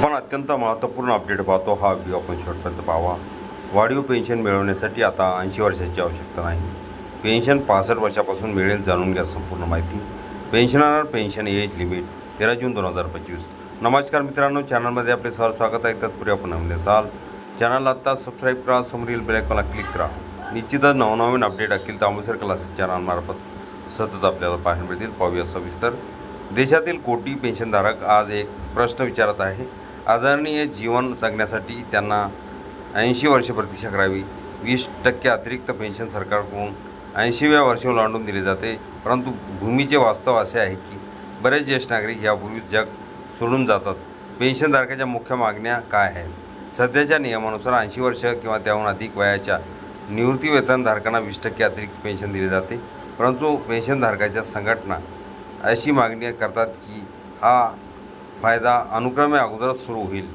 आपण अत्यंत महत्त्वपूर्ण अपडेट पाहतो. हा व्हिडिओ आपण शेवटपर्यंत पाहावा. वाढीव पेन्शन मिळवण्यासाठी आता ऐंशी वर्षाची आवश्यकता नाही. पेन्शन पासष्ट वर्षापासून मिळेल जाणून घ्या संपूर्ण माहिती. पेन्शनर पेन्शन एज लिमिट तेरा जून दोन हजार पंचवीस. नमस्कार मित्रांनो चॅनलमध्ये आपले सहर स्वागत आहे. तत्पूर्वी आपण नवीन असाल चॅनल आत्ता सबस्क्राईब करा समोरील बेलायकॉनला क्लिक करा. निश्चितच नवनवीन अपडेट अखिल तांबूसर क्लासेस चॅनलमार्फत सतत आपल्याला पाहायला मिळतील. पाहूया सविस्तर. देशातील कोटी पेन्शनधारक आज एक प्रश्न विचारत आहे. आदरणीय जीवन जगण्यासाठी त्यांना ऐंशी वर्षे प्रतीक्षा करावी. वीस टक्के अतिरिक्त पेन्शन सरकारकडून ऐंशीव्या वर्षी लांडून दिले जाते. परंतु भूमीचे वास्तव असे आहे की बरेच ज्येष्ठ नागरिक यापूर्वी जग सोडून जातात. पेन्शनधारकाच्या मुख्य मागण्या काय आहेत? सध्याच्या नियमानुसार ऐंशी वर्ष किंवा त्याहून अधिक वयाच्या निवृत्तीवेतनधारकांना वीस टक्के अतिरिक्त पेन्शन दिले जाते. परंतु पेन्शनधारकाच्या संघटना अशी मागणी करतात की हा फायदा अनुक्रमे अगोदरच सुरू होईल.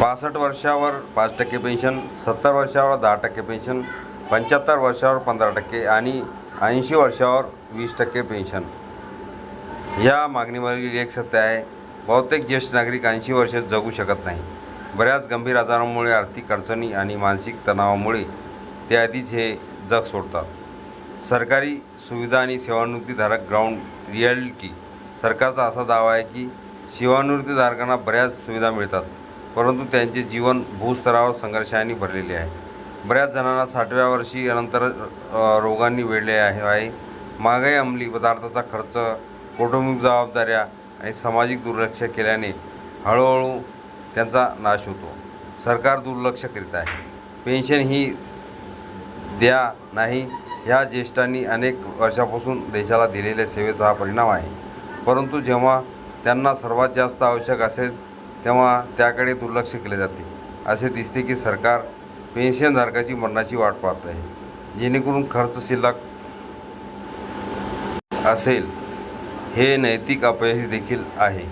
पासष्ट वर्षावर पाच टक्के पेन्शन सत्तर वर्षावर दहा टक्के पेन्शन पंच्याहत्तर वर्षावर पंधरा टक्के आणि ऐंशी वर्षावर वीस टक्के पेन्शन. या मागणीवरील एक सत्य आहे बहुतेक ज्येष्ठ नागरिक ऐंशी वर्ष जगू शकत नाही. बऱ्याच गंभीर आजारांमुळे आर्थिक अडचणी आणि मानसिक तणावामुळे ते आधीच हे जग सोडतात. सरकारी सुविधा आणि सेवानिवृत्तीधारक ग्राउंड रिॲलिटी सरकारचा असा दावा आहे की सेवानिवृत्तीधारकांना बऱ्याच सुविधा मिळतात परंतु त्यांचे जीवन भूस्तरावर संघर्षाने भरलेले आहे. बऱ्याच जणांना साठव्या वर्षी नंतर रोगांनी वेढले आहे आहे. महागाई अंमली पदार्थाचा खर्च कौटुंबिक जबाबदाऱ्या आणि सामाजिक दुर्लक्ष केल्याने हळूहळू त्यांचा नाश होतो. सरकार दुर्लक्ष करीत आहे. पेन्शन ही द्या नाही ह्या ज्येष्ठांनी अनेक वर्षापासून देशाला दिलेल्या सेवेचा हा परिणाम आहे. परंतु जेव्हा त्यांना सर्वात जास्त आवश्यक असेल तेव्हा त्याकडे दुर्लक्ष केले जाते. असे दिसते की सरकार पेन्शनधारकाची मरणाची वाट पाहत आहे. जेणेकरून खर्च शिल्लक असेल हे नैतिक अपयश देखील आहे.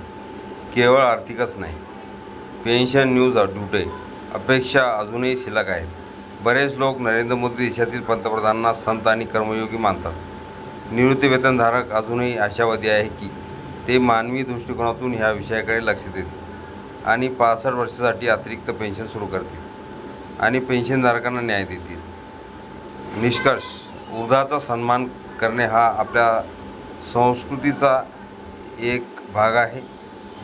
केवळ आर्थिकच नाही. पेन्शन न्यूज ड्युटे अपेक्षा अजूनही शिल्लक आहेत. बरेच लोक नरेंद्र मोदी देशातील पंतप्रधानांना संत आणि कर्मयोगी मानतात. निवृत्तीवेतनधारक अजूनही आशावादी आहे की ते मानवी दृष्टिकोनातून ह्या विषयाकडे लक्ष देतील आणि पासष्ट वर्षासाठी अतिरिक्त पेन्शन सुरू करतील आणि पेन्शनधारकांना न्याय देतील. निष्कर्ष वृद्धाचा सन्मान करणे हा आपल्या संस्कृतीचा एक भाग आहे.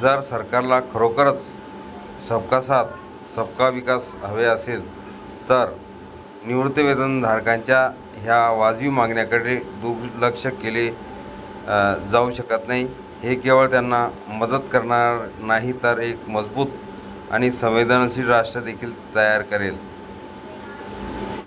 जर सरकारला खरोखरच सबका साथ सबका विकास हवे असेल तर निवृत्तीवेतनधारकांच्या ह्या वाजवी मागण्याकडे दुर्लक्ष केले जाऊ शकत नाही. हे केवळ त्यांना मदत करणार नाही तर एक मजबूत आणि संवेदनशील राष्ट्र देखील तयार करेल.